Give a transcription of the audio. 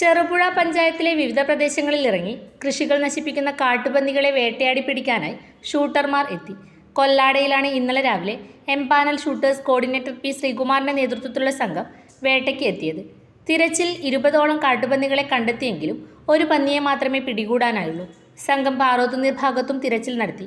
ചെറുപുഴ പഞ്ചായത്തിലെ വിവിധ പ്രദേശങ്ങളിൽ ഇറങ്ങി കൃഷികൾ നശിപ്പിക്കുന്ന കാട്ടുപന്നികളെ വേട്ടയാടി പിടിക്കാനായി ഷൂട്ടർമാർ എത്തി. കൊല്ലാടയിലാണ് ഇന്നലെ രാവിലെ എംപാനൽ ഷൂട്ടേഴ്സ് കോർഡിനേറ്റർ പി ശ്രീകുമാറിന്റെ നേതൃത്വത്തിലുള്ള സംഘം വേട്ടയ്ക്ക് എത്തിയത്. തിരച്ചിൽ ഇരുപതോളം കാട്ടുപന്നികളെ കണ്ടെത്തിയെങ്കിലും ഒരു പന്നിയെ മാത്രമേ പിടികൂടാനായുള്ളൂ. സംഘം പാറോത്തുനീർ ഭാഗത്തും തിരച്ചിൽ നടത്തി.